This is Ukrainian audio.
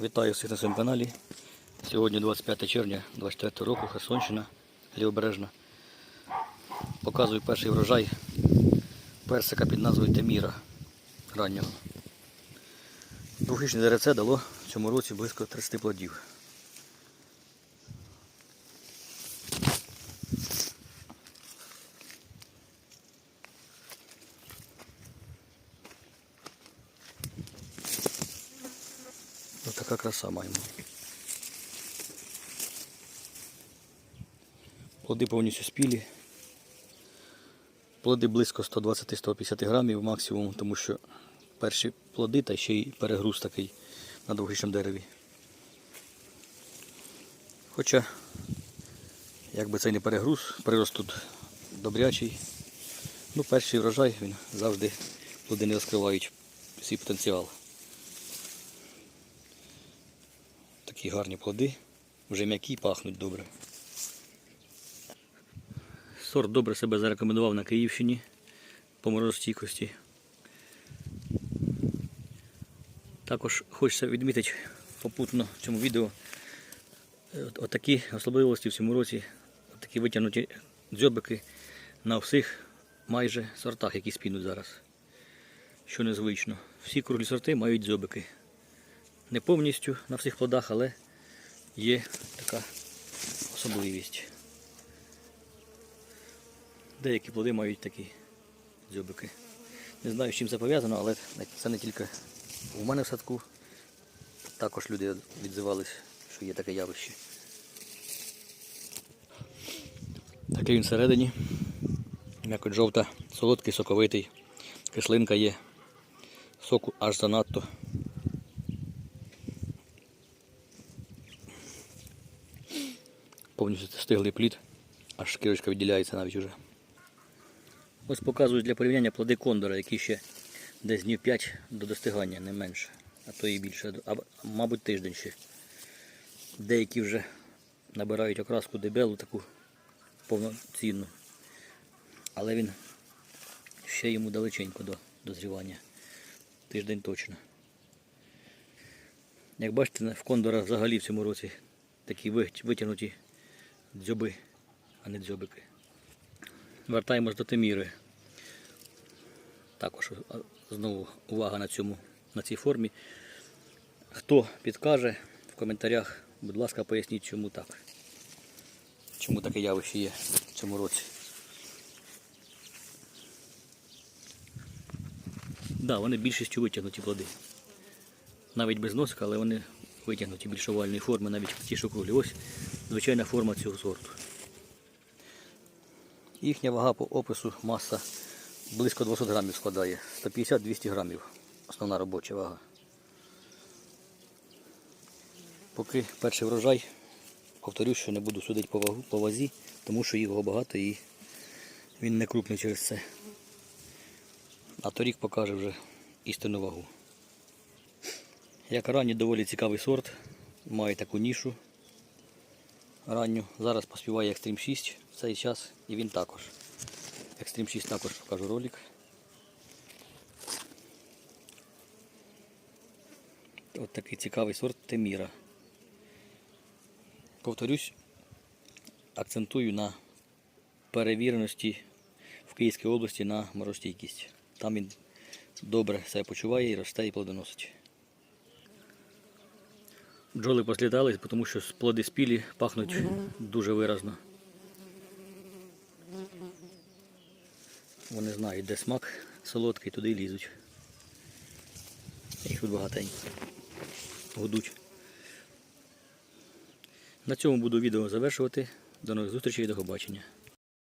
Вітаю всіх на своєму каналі. Сьогодні 25 червня 24 року, Херсонщина, Лівобережна. Показую перший врожай персика під назвою Теміра раннього. Двохрічне деревце дало в цьому році близько 30 плодів. Така краса маємо. Плоди повністю спілі. Плоди близько 120-150 грамів максимум, тому що перші плоди та ще й перегруз такий на двохрічному дереві. Хоча, якби це не перегруз, прирост тут добрячий. Ну, перший врожай він завжди плоди не розкривають свій потенціал. Такі гарні плоди, вже м'які пахнуть добре. Сорт добре себе зарекомендував на Київщині по морозостійкості. Також хочеться відмітити попутно в цьому відео е, отакі особливості в цьому році, такі витягнуті дзьобики на всіх майже сортах, які спінуть зараз. Що незвично. Всі круглі сорти мають дзьобики. Не повністю на всіх плодах, але є така особливість. Деякі плоди мають такі дзьобики. Не знаю, з чим це пов'язано, але це не тільки у мене в садку. Також люди відзивались, що є таке явище. Такий він всередині. М'якоть жовта, солодкий, соковитий. Кислинка є. Соку аж занадто. Повністю стиглий плід, аж шкірочка відділяється навіть уже. Ось показую для порівняння плоди кондора, які ще десь днів 5 до достигання, не менше, а то і більше, а, мабуть тиждень ще. Деякі вже набирають окраску дебелу, таку повноцінну. Але він ще йому далеченько до дозрівання. Тиждень точно. Як бачите, в кондора взагалі в цьому році такі витягнуті дзьоби, а не дзьобики. Вертаємось до Теміри. Також знову увага на цьому, на цій формі. Хто підкаже в коментарях, будь ласка, поясніть, чому так. Чому таке явище є в цьому році. Так, да, вони більшістю витягнуті плоди. Навіть без носика, але вони витягнуті більш овальної форми, навіть ті, що круглі. Ось звичайна форма цього сорту. Їхня вага по опису маса близько 200 грамів складає. 150-200 грамів. Основна робоча вага. Поки перший врожай, повторю, що не буду судити по, вагу, по вазі, тому що його багато і він не крупний через це. А торік покаже вже істинну вагу. Як ранній доволі цікавий сорт, має таку нішу ранню. Зараз поспіває Extreme 6 в цей час і він також. Extreme 6 також покажу ролик. От такий цікавий сорт Теміра. Повторюсь, акцентую на перевіреності в Київській області на морозстійкість. Там він добре себе почуває і росте і плодоносить. Бджоли послідались, тому що плоди спілі пахнуть дуже виразно. Вони знають, де смак солодкий, туди й лізуть. Їх тут багатенько. Гудуть. На цьому буду відео завершувати. До нових зустрічей і до побачення.